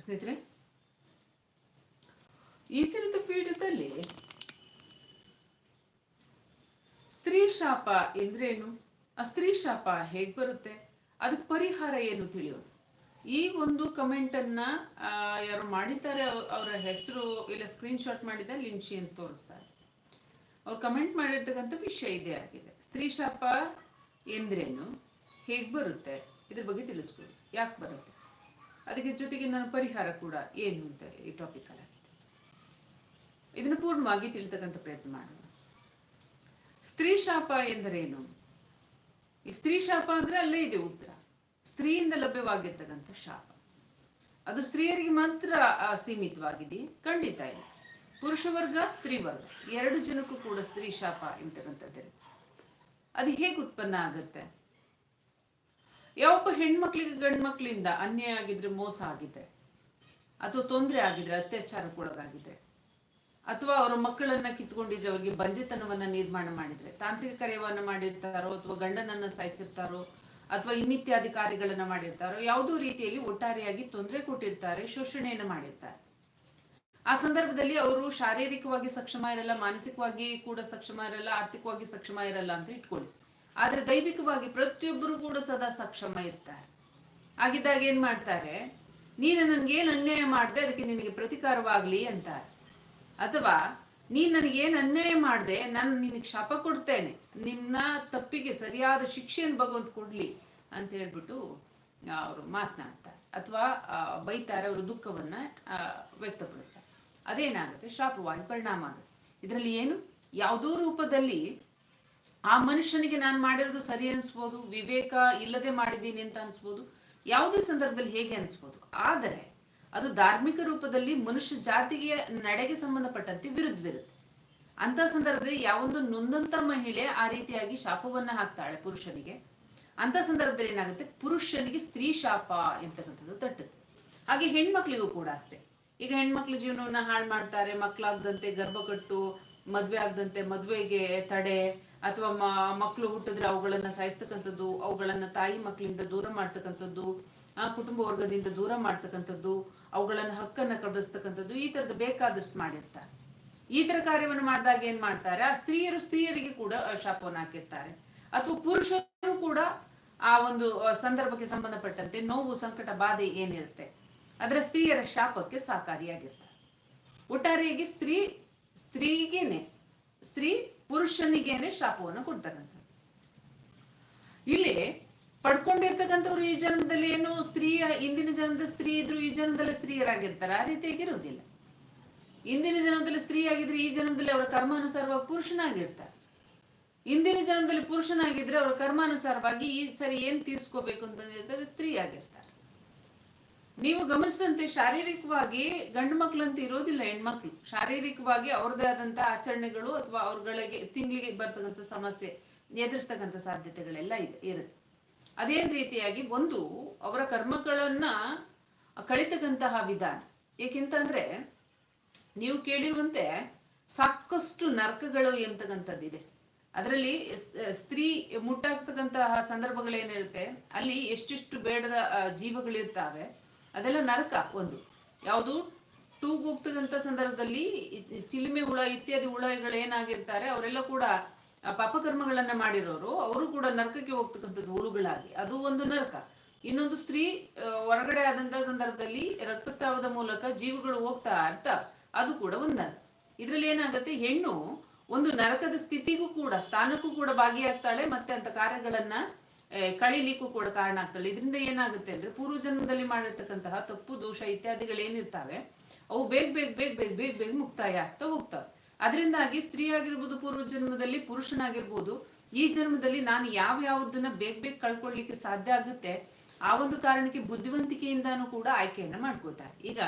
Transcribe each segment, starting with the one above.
ಸ್ನೇಹಿತರೆ, ಈ ಥರದ ವಿಡಿಯೋದಲ್ಲಿ ಸ್ತ್ರೀ ಶಾಪ ಎಂದ್ರೇನು? ಆ ಸ್ತ್ರೀ ಶಾಪ ಹೇಗ್ ಬರುತ್ತೆ? ಅದಕ್ಕೆ ಪರಿಹಾರ ಏನು ತಿಳಿಯೋಣ? ಈ ಒಂದು ಕಮೆಂಟ್ ಅನ್ನ ಯಾರು ಮಾಡಿದ್ದಾರೆ, ಅವ್- ಅವರ ಹೆಸರು ಇಲ್ಲ ಸ್ಕ್ರೀನ್ ಶಾಟ್ ಮಾಡಿದ ಲಿಂಚಿ ಅಂತ ತೋರಿಸ್ತಾರೆ. ಅವ್ರು ಕಮೆಂಟ್ ಮಾಡಿರ್ತಕ್ಕಂಥ ವಿಷಯ ಇದೇ ಆಗಿದೆ. ಸ್ತ್ರೀ ಶಾಪ ಎಂದ್ರೇನು? ಹೇಗ್ ಬರುತ್ತೆ? ಇದ್ರ ಬಗ್ಗೆ ತಿಳಿಸ್ಕೊಡಿ. ಯಾಕೆ ಬರುತ್ತೆ? ಅದಕ್ಕೆ ಜೊತೆಗೆ ನನ್ನ ಪರಿಹಾರ ಕೂಡ ಏನು ಅಂತ ಈ ಟಾಪಿಕ್ ಅಲ್ಲಿ ಇದನ್ನು ಪೂರ್ಣವಾಗಿ ತಿಳಿತಕ್ಕಂಥ ಪ್ರಯತ್ನ ಮಾಡೋಣ. ಸ್ತ್ರೀ ಶಾಪ ಎಂದರೇನು? ಈ ಸ್ತ್ರೀ ಶಾಪ ಅಂದ್ರೆ ಅಲ್ಲೇ ಇದೆ ಉತ್ತರ. ಸ್ತ್ರೀಯಿಂದ ಲಭ್ಯವಾಗಿರ್ತಕ್ಕಂಥ ಶಾಪ. ಅದು ಸ್ತ್ರೀಯರಿಗೆ ಮಾತ್ರ ಸೀಮಿತವಾಗಿದೆ. ಖಂಡಿತ ಇಲ್ಲ ಪುರುಷ ವರ್ಗ, ಸ್ತ್ರೀ ವರ್ಗ. ಎರಡು ಜನಕ್ಕೂ ಕೂಡ ಸ್ತ್ರೀ ಶಾಪ ಎಂತಕ್ಕಂಥದ್ದಿರುತ್ತೆ. ಅದು ಹೇಗೆ ಉತ್ಪನ್ನ ಆಗುತ್ತೆ? ಯಾವೊಬ್ಬ ಹೆಣ್ಮಕ್ಳಿಗೆ ಗಂಡ್ ಮಕ್ಳಿಂದ ಅನ್ಯಾಯ ಆಗಿದ್ರೆ ಮೋಸ ಆಗಿದೆ? ಅಥವಾ ತೊಂದರೆ ಆಗಿದ್ರೆ ಅತ್ಯಾಚಾರಕ್ಕೊಳಗಾಗಿದೆ ಅಥವಾ ಅವರ ಮಕ್ಕಳನ್ನ ಕಿತ್ಕೊಂಡಿದ್ರೆ ಅವ್ರಿಗೆ ಬಂಜೆತನವನ್ನ ನಿರ್ಮಾಣ ಮಾಡಿದ್ರೆ? ತಾಂತ್ರಿಕ ಕಾರ್ಯವನ್ನ ಮಾಡಿರ್ತಾರೋ ಅಥವಾ ಗಂಡನನ್ನ ಸಾಯಿಸಿರ್ತಾರೋ ಅಥವಾ ಇನ್ನಿತ್ಯಾದಿ ಕಾರ್ಯಗಳನ್ನ ಮಾಡಿರ್ತಾರೋ, ಯಾವುದೋ ರೀತಿಯಲ್ಲಿ ಒಟ್ಟಾರೆಯಾಗಿ ತೊಂದರೆ ಕೊಟ್ಟಿರ್ತಾರೆ, ಶೋಷಣೆಯನ್ನ ಮಾಡಿರ್ತಾರೆ. ಆ ಸಂದರ್ಭದಲ್ಲಿ ಅವರು ಶಾರೀರಿಕವಾಗಿ ಸಕ್ಷಮ ಇರಲ್ಲ, ಮಾನಸಿಕವಾಗಿ ಕೂಡ ಸಕ್ಷಮ ಇರಲ್ಲ, ಆರ್ಥಿಕವಾಗಿ ಸಕ್ಷಮ ಇರಲ್ಲ ಅಂತ ಇಟ್ಕೊಳ್ಳಿ. ಆದ್ರೆ ದೈವಿಕವಾಗಿ ಪ್ರತಿಯೊಬ್ಬರು ಕೂಡ ಸದಾ ಸಕ್ಷಮ ಇರ್ತಾರೆ. ಆಗಿದ್ದಾಗ ಏನ್ ಮಾಡ್ತಾರೆ? ನೀನು ನನ್ಗೆ ಏನ್ ಅನ್ಯಾಯ ಮಾಡ್ದೆ, ಅದಕ್ಕೆ ನಿನಗೆ ಪ್ರತಿಕಾರವಾಗ್ಲಿ ಅಂತಾರೆ. ಅಥವಾ ನೀನ್ ನನಗೆ ಏನ್ ಅನ್ಯಾಯ ಮಾಡ್ದೆ, ನಾನು ನಿನಗೆ ಶಾಪ ಕೊಡ್ತೇನೆ, ನಿನ್ನ ತಪ್ಪಿಗೆ ಸರಿಯಾದ ಶಿಕ್ಷೆಯನ್ನು ಭಗವಂತ ಕೊಡ್ಲಿ ಅಂತ ಹೇಳ್ಬಿಟ್ಟು ಅವರು ಮಾತನಾಡ್ತಾರೆ. ಅಥವಾ ಬೈತಾರೆ, ಅವರು ದುಃಖವನ್ನ ವ್ಯಕ್ತಪಡಿಸ್ತಾರೆ. ಅದೇನಾಗುತ್ತೆ? ಶಾಪವಾಗಿ ಪರಿಣಾಮ ಆಗುತ್ತೆ. ಇದರಲ್ಲಿ ಏನು? ಯಾವುದೋ ರೂಪದಲ್ಲಿ ಆ ಮನುಷ್ಯನಿಗೆ ನಾನು ಮಾಡಿರೋದು ಸರಿ ಅನ್ಸ್ಬೋದು, ವಿವೇಕ ಇಲ್ಲದೆ ಮಾಡಿದ್ದೀನಿ ಅಂತ ಅನ್ಸ್ಬೋದು, ಯಾವುದೇ ಸಂದರ್ಭದಲ್ಲಿ ಹೇಗೆ ಅನ್ಸ್ಬೋದು. ಆದರೆ ಅದು ಧಾರ್ಮಿಕ ರೂಪದಲ್ಲಿ ಮನುಷ್ಯ ಜಾತಿಗೆ ನಡೆಗೆ ಸಂಬಂಧಪಟ್ಟಂತೆ ವಿರುದ್ಧವಿರುತ್ತೆ. ಅಂತ ಸಂದರ್ಭದಲ್ಲಿ ಯಾವೊಂದು ನೊಂದಂತ ಮಹಿಳೆ ಆ ರೀತಿಯಾಗಿ ಶಾಪವನ್ನ ಹಾಕ್ತಾಳೆ ಪುರುಷನಿಗೆ. ಅಂತ ಸಂದರ್ಭದಲ್ಲಿ ಏನಾಗುತ್ತೆ? ಪುರುಷನಿಗೆ ಸ್ತ್ರೀ ಶಾಪ ಎಂತಕ್ಕಂಥದ್ದು ತಟ್ಟುತ್ತೆ. ಹಾಗೆ ಹೆಣ್ಮಕ್ಳಿಗೂ ಕೂಡ ಅಷ್ಟೇ. ಈಗ ಹೆಣ್ಮಕ್ಳ ಜೀವನವನ್ನ ಹಾಳು ಮಾಡ್ತಾರೆ ಮಕ್ಕಳಾಗದಂತೆ ಗರ್ಭಕಟ್ಟು ಮದ್ವೆ ಆಗದಂತೆ ಮದ್ವೆಗೆ ತಡೆ ಅಥವಾ ಮ- ಮಕ್ಳು ಹುಟ್ಟಿದ್ರೆ ಅವುಗಳನ್ನ ಸಾಯಿಸ್ತಕ್ಕಂಥದ್ದು, ಅವುಗಳನ್ನ ತಾಯಿ ಮಕ್ಕಳಿಂದ ದೂರ ಮಾಡ್ತಕ್ಕಂಥದ್ದು, ಆ ಕುಟುಂಬ ವರ್ಗದಿಂದ ದೂರ ಮಾಡ್ತಕ್ಕಂಥದ್ದು, ಅವುಗಳನ್ನ ಹಕ್ಕನ್ನ ಕಡಿಸ್ತಕ್ಕಂಥದ್ದು ಈ ತರದ ಬೇಕಾದಷ್ಟು ಮಾಡಿರ್ತಾರೆ ಈ ತರ ಕಾರ್ಯವನ್ನು ಮಾಡಿದಾಗ ಏನ್ ಮಾಡ್ತಾರೆ? ಆ ಸ್ತ್ರೀಯರು ಸ್ತ್ರೀಯರಿಗೆ ಕೂಡ ಶಾಪವನ್ನು ಹಾಕಿರ್ತಾರೆ. ಅಥವಾ ಪುರುಷರು ಕೂಡ ಆ ಒಂದು ಸಂದರ್ಭಕ್ಕೆ ಸಂಬಂಧಪಟ್ಟಂತೆ ನೋವು, ಸಂಕಟ, ಬಾಧೆ ಏನಿರುತ್ತೆ, ಅದರ ಸ್ತ್ರೀಯರ ಶಾಪಕ್ಕೆ ಸಹಕಾರಿಯಾಗಿರ್ತಾರೆ. ಒಟ್ಟಾರೆಯಾಗಿ ಸ್ತ್ರೀ, ಸ್ತ್ರೀಗೇನೆ, ಸ್ತ್ರೀ ಪುರುಷನಿಗೇನೆ ಶಾಪವನ್ನು ಕೊಡ್ತಕ್ಕಂಥ ಇಲ್ಲಿ ಪಡ್ಕೊಂಡಿರ್ತಕ್ಕಂಥವ್ರು ಈ ಜನ್ಮದಲ್ಲಿ ಏನು ಸ್ತ್ರೀಯ ಇಂದಿನ ಜನ್ಮದ ಸ್ತ್ರೀ ಇದ್ರು ಈ ಜನ್ಮದಲ್ಲಿ ಸ್ತ್ರೀಯರಾಗಿರ್ತಾರೆ, ಆ ರೀತಿಯಾಗಿ ಇರುವುದಿಲ್ಲ ಇಂದಿನ ಜನ್ಮದಲ್ಲಿ ಸ್ತ್ರೀ ಆಗಿದ್ರೆ ಈ ಜನ್ಮದಲ್ಲಿ ಅವರ ಕರ್ಮಾನುಸಾರವಾಗಿ ಪುರುಷನಾಗಿರ್ತಾರೆ. ಇಂದಿನ ಜನ್ಮದಲ್ಲಿ ಪುರುಷನಾಗಿದ್ರೆ ಅವರ ಕರ್ಮಾನುಸಾರವಾಗಿ ಈ ಸರಿ ಏನ್ ತೀರ್ಸ್ಕೋಬೇಕು ಅಂತಂದ್ರೆ ಸ್ತ್ರೀ ಆಗಿರ್ತಾರೆ. ನೀವು ಗಮನಿಸಿದಂತೆ ಶಾರೀರಿಕವಾಗಿ ಗಂಡು ಮಕ್ಳಂತ ಇರೋದಿಲ್ಲ, ಹೆಣ್ಮಕ್ಳು. ಶಾರೀರಿಕವಾಗಿ ಅವ್ರದೇ ಆದಂತ ಆಚರಣೆಗಳು ಅಥವಾ ಅವ್ರಗಳಿಗೆ ತಿಂಗಳಿಗೆ ಬರ್ತಕ್ಕಂಥ ಸಮಸ್ಯೆ ಎದುರಿಸ್ತಕ್ಕಂಥ ಸಾಧ್ಯತೆಗಳೆಲ್ಲ ಇದೆ, ಇರುತ್ತೆ. ಅದೇ ರೀತಿಯಾಗಿ ಒಂದು ಅವರ ಕರ್ಮಗಳನ್ನ ಕಳಿತಕ್ಕಂತಹ ವಿಧಾನ. ಏಕೆಂತಂದ್ರೆ ನೀವು ಕೇಳಿರುವಂತೆ ಸಾಕಷ್ಟು ನರ್ಕಗಳು ಎಂತಕ್ಕಂಥದ್ದಿದೆ ಅದರಲ್ಲಿ ಸ್ತ್ರೀ ಮುಟ್ಟಾಗ್ತಕ್ಕಂತಹ ಸಂದರ್ಭಗಳೇನಿರುತ್ತೆ, ಅಲ್ಲಿ ಎಷ್ಟೆಷ್ಟು ಬೇಡದ ಜೀವಗಳಿರ್ತಾವೆ ಅದೆಲ್ಲ ನರಕ ಒಂದು. ಯಾವುದು? ಟೂಗ್ ಹೋಗ್ತದಂತ ಸಂದರ್ಭದಲ್ಲಿ ಚಿಲುಮೆ ಹುಳ ಇತ್ಯಾದಿ ಹುಳಗಳು ಏನಾಗಿರ್ತಾರೆ, ಅವರೆಲ್ಲ ಕೂಡ ಪಾಪಕರ್ಮಗಳನ್ನ ಮಾಡಿರೋರು, ಅವರು ಕೂಡ ನರಕಕ್ಕೆ ಹೋಗ್ತಕ್ಕಂಥದ್ದು ಹುಳುಗಳಾಗಿ. ಅದು ಒಂದು ನರಕ. ಇನ್ನೊಂದು ಸ್ತ್ರೀ ಹೊರಗಡೆ ಆದಂತ ಸಂದರ್ಭದಲ್ಲಿ ರಕ್ತಸ್ರಾವದ ಮೂಲಕ ಜೀವಗಳು ಹೋಗ್ತಾ ಅರ್ಥ ಅದು ಕೂಡ ಒಂದು ನರಕ. ಇದ್ರಲ್ಲಿ ಏನಾಗುತ್ತೆ? ಹೆಣ್ಣು ಒಂದು ನರಕದ ಸ್ಥಿತಿಗೂ ಕೂಡ, ಸ್ಥಾನಕ್ಕೂ ಕೂಡ ಭಾಗಿಯಾಗ್ತಾಳೆ, ಮತ್ತೆ ಅಂತ ಕಾರ್ಯಗಳನ್ನ ಕಳೀಲಿಕ್ಕೂ ಕೂಡ ಕಾರಣ ಆಗ್ತಾಳೆ ಇದರಿಂದ ಏನಾಗುತ್ತೆ ಅಂದ್ರೆ ಪೂರ್ವ ಜನ್ಮದಲ್ಲಿ ಮಾಡಿರ್ತಕ್ಕಂತಹ ತಪ್ಪು, ದೋಷ ಇತ್ಯಾದಿಗಳು ಏನಿರ್ತಾವೆ, ಅವು ಬೇಗ ಬೇಗ ಬೇಗ ಬೇಗ ಬೇಗ ಬೇಗ ಮುಕ್ತಾಯ ಆಗ್ತಾ ಹೋಗ್ತಾವೆ. ಅದರಿಂದಾಗಿ ಸ್ತ್ರೀ ಆಗಿರ್ಬೋದು ಪೂರ್ವ ಜನ್ಮದಲ್ಲಿ ಪುರುಷನಾಗಿರ್ಬೋದು, ಈ ಜನ್ಮದಲ್ಲಿ ನಾನು ಯಾವ ಯಾವುದನ್ನ ಬೇಗ ಬೇಗ ಕಳ್ಕೊಳ್ಳಿಕ್ಕೆ ಸಾಧ್ಯ ಆಗುತ್ತೆ, ಆ ಒಂದು ಕಾರಣಕ್ಕೆ ಬುದ್ಧಿವಂತಿಕೆಯಿಂದಾನು ಕೂಡ ಆಯ್ಕೆಯನ್ನ ಮಾಡ್ಕೋತಾರೆ ಈಗ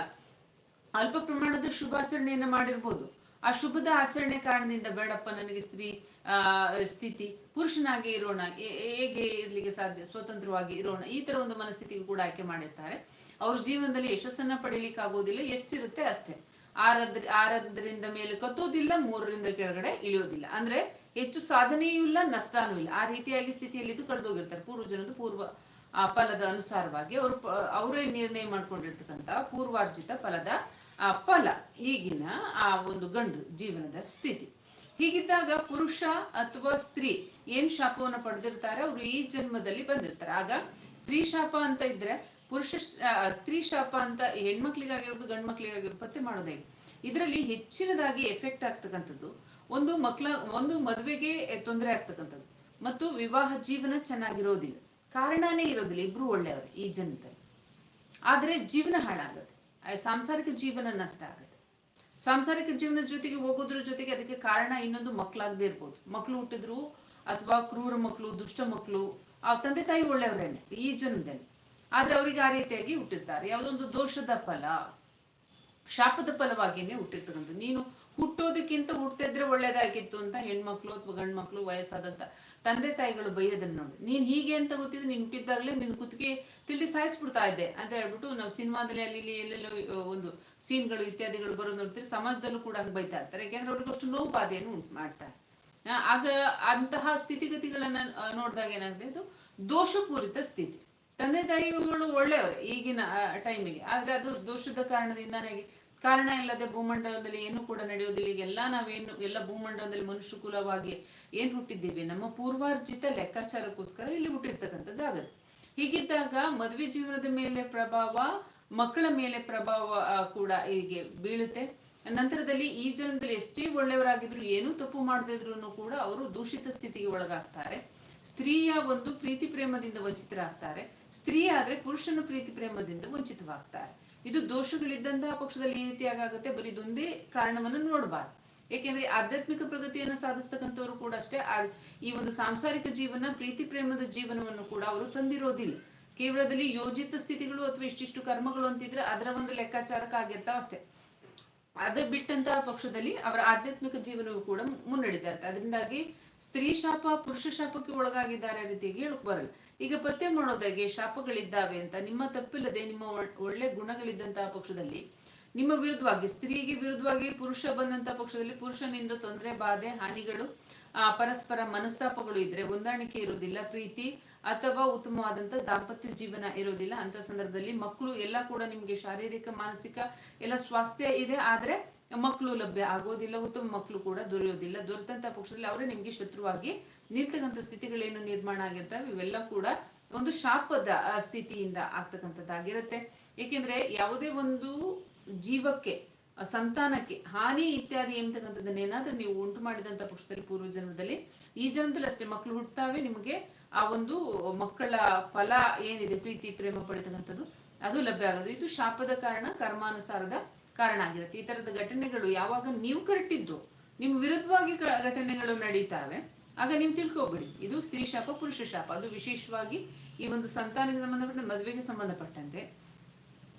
ಅಲ್ಪ ಪ್ರಮಾಣದ ಶುಭಾಚರಣೆಯನ್ನ ಮಾಡಿರ್ಬೋದು. ಆ ಶುಭದ ಆಚರಣೆ ಕಾರಣದಿಂದ ಬೇಡಪ್ಪ, ನನಗೆ ಸ್ತ್ರೀ ಆ, ಸ್ಥಿತಿ. ಪುರುಷನಾಗಿ ಇರೋಣ ಹೇಗೆ ಇರ್ಲಿಕ್ಕೆ ಸಾಧ್ಯ? ಸ್ವತಂತ್ರವಾಗಿ ಇರೋಣ. ಈ ತರ ಒಂದು ಮನಸ್ಥಿತಿಗೂ ಕೂಡ ಆಯ್ಕೆ ಮಾಡಿರ್ತಾರೆ. ಅವ್ರ ಜೀವನದಲ್ಲಿ ಯಶಸ್ಸನ್ನ ಪಡೀಲಿಕ್ಕೆ ಆಗೋದಿಲ್ಲ, ಎಷ್ಟಿರುತ್ತೆ ಅಷ್ಟೇ. ಆರದ್ರ ಆರದ್ರಿಂದ ಮೇಲೆ ಕತ್ತೋದಿಲ್ಲ, ಮೂರರಿಂದ ಕೆಳಗಡೆ ಇಳಿಯೋದಿಲ್ಲ. ಅಂದ್ರೆ ಹೆಚ್ಚು ಸಾಧನೆಯೂ ಇಲ್ಲ, ನಷ್ಟನೂ ಇಲ್ಲ. ಆ ರೀತಿಯಾಗಿ ಸ್ಥಿತಿಯಲ್ಲಿ ಇದು ಕಳೆದೋಗಿರ್ತಾರೆ ಪೂರ್ವ ಜನದ ಪೂರ್ವ, ಆ, ಫಲದ ಅನುಸಾರವಾಗಿ ಅವರು ಅವರೇ ನಿರ್ಣಯ ಮಾಡ್ಕೊಂಡಿರ್ತಕ್ಕಂಥ ಪೂರ್ವಾರ್ಜಿತ ಫಲದ, ಆ, ಫಲ ಈಗಿನ ಆ ಒಂದು ಗಂಡು ಜೀವನದ ಸ್ಥಿತಿ. ಹೀಗಿದ್ದಾಗ ಪುರುಷ ಅಥವಾ ಸ್ತ್ರೀ ಏನ್ ಶಾಪವನ್ನು ಪಡೆದಿರ್ತಾರೆ? ಅವರು ಈ ಜನ್ಮದಲ್ಲಿ ಬಂದಿರ್ತಾರೆ. ಆಗ ಸ್ತ್ರೀ ಶಾಪ ಅಂತ ಇದ್ರೆ ಪುರುಷ ಸ್ತ್ರೀ ಶಾಪ ಅಂತ ಹೆಣ್ಮಕ್ಳಿಗಾಗಿರೋದು ಗಂಡ್ ಮಕ್ಳಿಗಾಗಿರೋದು ಪತ್ತೆ ಮಾಡೋದೇ ಇದರಲ್ಲಿ ಹೆಚ್ಚಿನದಾಗಿ ಎಫೆಕ್ಟ್ ಆಗ್ತಕ್ಕಂಥದ್ದು ಒಂದು ಮಕ್ಳ, ಒಂದು ಮದುವೆಗೆ ತೊಂದರೆ ಆಗ್ತಕ್ಕಂಥದ್ದು ಮತ್ತು ವಿವಾಹ ಜೀವನ ಚೆನ್ನಾಗಿರೋದಿಲ್ಲ. ಕಾರಣನೇ ಇರೋದಿಲ್ಲ. ಇಬ್ರು ಒಳ್ಳೆಯವರು ಈ ಜನ್ಮದಲ್ಲಿ. ಆದ್ರೆ ಜೀವನ ಹಾಳಾಗುತ್ತೆ. ಸಾಂಸಾರಿಕ ಜೀವನ ನಷ್ಟ ಆಗುತ್ತೆ. ಸಾಂಸಾರಿಕ ಜೀವನದ ಜೊತೆಗೆ ಹೋಗೋದ್ರ ಜೊತೆಗೆ ಅದಕ್ಕೆ ಕಾರಣ ಇನ್ನೊಂದು ಮಕ್ಕಳಾಗದೇ ಇರ್ಬೋದು. ಮಕ್ಕಳು ಹುಟ್ಟಿದ್ರು ಅಥವಾ ಕ್ರೂರ ಮಕ್ಕಳು ದುಷ್ಟ ಮಕ್ಕಳು ಆ ತಂದೆ ತಾಯಿ ಒಳ್ಳೆಯವರೇನೆ ಈ ಜನ್ಮದಲ್ಲಿ. ಆದ್ರೆ ಅವರಿಗೆ ಆ ರೀತಿಯಾಗಿ ಹುಟ್ಟಿರ್ತಾರೆ ಯಾವುದೊಂದು ದೋಷದ ಫಲ, ಶಾಪದ ಫಲವಾಗಿನೇ ಹುಟ್ಟಿರ್ತಕ್ಕಂಥ ನೀನು ಹುಟ್ಟೋದಕ್ಕಿಂತ ಹುಟ್ಟಿದ್ರೆ ಒಳ್ಳೇದಾಗಿತ್ತು ಅಂತ ಹೆಣ್ಮಕ್ಳು ಅಥವಾ ಗಂಡ್ ಮಕ್ಳು ವಯಸ್ಸಾದಂತ ತಂದೆ ತಾಯಿಗಳು ಬೈಯೋದನ್ನ ನೋಡಿ. ನೀನ್ ಹೀಗೆ ಅಂತ ಗೊತ್ತಿದ್ರೆ ನೀನ್ ಹುಟ್ಟಿದ್ದಾಗ್ಲೇ ನಿನ್ ಕುತ್ತಿಗೆ ತಿಳಿ ಸಾಯಿಸ್ಬಿಡ್ತಾ ಇದ್ದೆ ಅಂತ ಹೇಳ್ಬಿಟ್ಟು ನಾವು ಸಿನಿಮಾದಲ್ಲಿ ಅಲ್ಲಿ ಇಲ್ಲಿ ಎಲ್ಲೆಲ್ಲೋ ಒಂದು ಸೀನ್ಗಳು ಇತ್ಯಾದಿಗಳು ಬರೋದು ನೋಡ್ತೀರಿ ಸಮಾಜದಲ್ಲೂ ಕೂಡ ಬೈತಾ ಇರ್ತಾರೆ. ಯಾಕೆಂದ್ರೆ ಅವ್ರಿಗೆ ಅಷ್ಟು ನೋವು ಬಾಧೆಯನ್ನು ಉಂಟು ಮಾಡ್ತಾರೆ ಆಗ ಅಂತಹ ಸ್ಥಿತಿಗತಿಗಳನ್ನ ನೋಡಿದಾಗ ಏನಾಗುತ್ತೆ ಅದು ದೋಷಪೂರಿತ ಸ್ಥಿತಿ. ತಂದೆ ತಾಯಿಗಳು ಒಳ್ಳೆಯವರು ಈಗಿನ ಟೈಮಿಗೆ ಆದ್ರೆ ಅದು ದೋಷದ ಕಾರಣದಿಂದಾಗಿ ಕಾರಣ ಇಲ್ಲದೆ ಭೂಮಂಡಲದಲ್ಲಿ ಏನು ಕೂಡ ನಡೆಯೋದಿಲ್ಲ ಈಗೆಲ್ಲ ನಾವೇನು, ಎಲ್ಲ ಭೂಮಂಡಲದಲ್ಲಿ ಮನುಷ್ಯ ಕುಲವಾಗಿ ಏನ್ ಹುಟ್ಟಿದ್ದೀವಿ? ನಮ್ಮ ಪೂರ್ವಾರ್ಜಿತ ಲೆಕ್ಕಾಚಾರಕ್ಕೋಸ್ಕರ ಇಲ್ಲಿ ಹುಟ್ಟಿರ್ತಕ್ಕಂಥದ್ದಾಗತ್ತೆ ಹೀಗಿದ್ದಾಗ ಮದ್ವೆ ಜೀವನದ ಮೇಲೆ ಪ್ರಭಾವ, ಮಕ್ಕಳ ಮೇಲೆ ಪ್ರಭಾವ ಕೂಡ ಹೀಗೆ ಬೀಳುತ್ತೆ. ನಂತರದಲ್ಲಿ ಈ ಜನ್ಮದಲ್ಲಿ ಎಷ್ಟೇ ಒಳ್ಳೆಯವರಾಗಿದ್ರು ಏನೂ ತಪ್ಪು ಮಾಡದಿದ್ರು ಕೂಡ ಅವರು ದೂಷಿತ ಸ್ಥಿತಿಗೆ ಒಳಗಾಗ್ತಾರೆ. ಸ್ತ್ರೀಯ ಒಂದು ಪ್ರೀತಿ ಪ್ರೇಮದಿಂದ ವಂಚಿತರಾಗ್ತಾರೆ. ಸ್ತ್ರೀ ಆದ್ರೆ ಪುರುಷನ ಪ್ರೀತಿ ಪ್ರೇಮದಿಂದ ವಂಚಿತವಾಗ್ತಾರೆ. ಇದು ದೋಷಗಳಿದ್ದಂತಹ ಪಕ್ಷದಲ್ಲಿ ಈ ರೀತಿಯಾಗುತ್ತೆ ಬರೀ ಇದೊಂದೇ ಕಾರಣವನ್ನು ನೋಡಬಾರ್ದು. ಏಕೆಂದ್ರೆ ಆಧ್ಯಾತ್ಮಿಕ ಪ್ರಗತಿಯನ್ನು ಸಾಧಿಸ್ತಕ್ಕಂಥವ್ರು ಕೂಡ ಅಷ್ಟೇ ಈ ಒಂದು ಸಾಂಸಾರಿಕ ಜೀವನ, ಪ್ರೀತಿ ಪ್ರೇಮದ ಜೀವನವನ್ನು ಕೂಡ ಅವರು ತಂದಿರೋದಿಲ್ಲ. ಕೇವಲದಲ್ಲಿ ಯೋಜಿತ ಸ್ಥಿತಿಗಳು ಅಥವಾ ಇಷ್ಟಿಷ್ಟು ಕರ್ಮಗಳು ಅಂತಿದ್ರೆ ಅದರ ಒಂದು ಲೆಕ್ಕಾಚಾರಕ್ಕಾಗಿರ್ತಾವ ಅಷ್ಟೇ. ಅದು ಬಿಟ್ಟಂತಹ ಪಕ್ಷದಲ್ಲಿ ಅವರ ಆಧ್ಯಾತ್ಮಿಕ ಜೀವನವು ಕೂಡ ಮುನ್ನಡೀತಾ ಅದರಿಂದಾಗಿ ಸ್ತ್ರೀ ಶಾಪ, ಪುರುಷ ಶಾಪಕ್ಕೆ ಒಳಗಾಗಿದ್ದಾರೆ ರೀತಿಯಾಗಿ ಹೇಳಕ್ ಬರಲ್ಲ. ಈಗ ಪತ್ತೆ ಮಾಡೋದಾಗೆ ಶಾಪಗಳಿದ್ದಾವೆ ಅಂತ, ನಿಮ್ಮ ತಪ್ಪಿಲ್ಲದೆ ನಿಮ್ಮ ಒಳ್ಳೆ ಗುಣಗಳಿದ್ದಂತಹ ಪಕ್ಷದಲ್ಲಿ ನಿಮ್ಮ ವಿರುದ್ಧವಾಗಿ, ಸ್ತ್ರೀಗೆ ವಿರುದ್ಧವಾಗಿ ಪುರುಷ ಬಂದಂತಹ ಪಕ್ಷದಲ್ಲಿ ಪುರುಷನಿಂದ ತೊಂದರೆ, ಬಾಧೆ, ಹಾನಿಗಳು, ಆ, ಪರಸ್ಪರ ಮನಸ್ತಾಪಗಳು ಇದ್ರೆ ಹೊಂದಾಣಿಕೆ ಇರುವುದಿಲ್ಲ. ಪ್ರೀತಿ ಅಥವಾ ಉತ್ತಮವಾದಂತ ದಾಂಪತ್ಯ ಜೀವನ ಇರೋದಿಲ್ಲ. ಅಂತ ಸಂದರ್ಭದಲ್ಲಿ ಮಕ್ಕಳು ಎಲ್ಲ ಕೂಡ ನಿಮ್ಗೆ ಶಾರೀರಿಕ, ಮಾನಸಿಕ ಎಲ್ಲ ಸ್ವಾಸ್ಥ್ಯ ಇದೆ. ಆದ್ರೆ ಮಕ್ಕಳು ಲಭ್ಯ ಆಗೋದಿಲ್ಲ. ಉತ್ತಮ ಮಕ್ಕಳು ಕೂಡ ದೊರೆಯೋದಿಲ್ಲ. ದೊರೆತಂತ ಪಕ್ಷದಲ್ಲಿ ಅವರೇ ನಿಮ್ಗೆ ಶತ್ರುವಾಗಿ ನಿಲ್ತಕ್ಕಂಥ ಸ್ಥಿತಿಗಳೇನು ನಿರ್ಮಾಣ ಆಗಿರ್ತವೆ? ಇವೆಲ್ಲ ಕೂಡ ಒಂದು ಶಾಪದ ಸ್ಥಿತಿಯಿಂದ ಆಗ್ತಕ್ಕಂಥದ್ದಾಗಿರುತ್ತೆ. ಏಕೆಂದ್ರೆ ಯಾವುದೇ ಒಂದು ಜೀವಕ್ಕೆ ಸಂತಾನಕ್ಕೆ ಹಾನಿ ಇತ್ಯಾದಿ ಎಂಬತಕ್ಕಂಥದ್ದನ್ನೇನಾದ್ರೂ ನೀವು ಉಂಟು ಮಾಡಿದಂತ ಪಕ್ಷದಲ್ಲಿ ಪೂರ್ವ ಜನ್ಮದಲ್ಲಿ ಈ ಜನ್ಮದಲ್ಲಿ ಅಷ್ಟೇ ಮಕ್ಕಳು ಹುಟ್ಟುತ್ತಾವೆ ನಿಮಗೆ ಆ ಒಂದು ಮಕ್ಕಳ ಫಲ ಏನಿದೆ ಪ್ರೀತಿ, ಪ್ರೇಮ ಪಡೆತಕ್ಕಂಥದ್ದು ಅದು ಲಭ್ಯ ಆಗೋದು. ಇದು ಶಾಪದ ಕಾರಣ, ಕರ್ಮಾನುಸಾರದ ಕಾರಣ ಆಗಿರುತ್ತೆ. ಈ ತರದ ಘಟನೆಗಳು ಯಾವಾಗ ನೀವು ಕರೆಕ್ಟಿದ್ದು ನಿಮ್ಮ ವಿರುದ್ಧವಾಗಿ ಘಟನೆಗಳು ನಡೀತಾವೆ, ಆಗ ನೀವು ತಿಳ್ಕೊಬಿಡಿ. ಇದು ಸ್ತ್ರೀ ಶಾಪ, ಪುರುಷ ಶಾಪ. ಅದು ವಿಶೇಷವಾಗಿ ಈ ಒಂದು ಸಂತಾನಕ್ಕೆ ಸಂಬಂಧಪಟ್ಟ, ಮದುವೆಗೆ ಸಂಬಂಧಪಟ್ಟಂತೆ.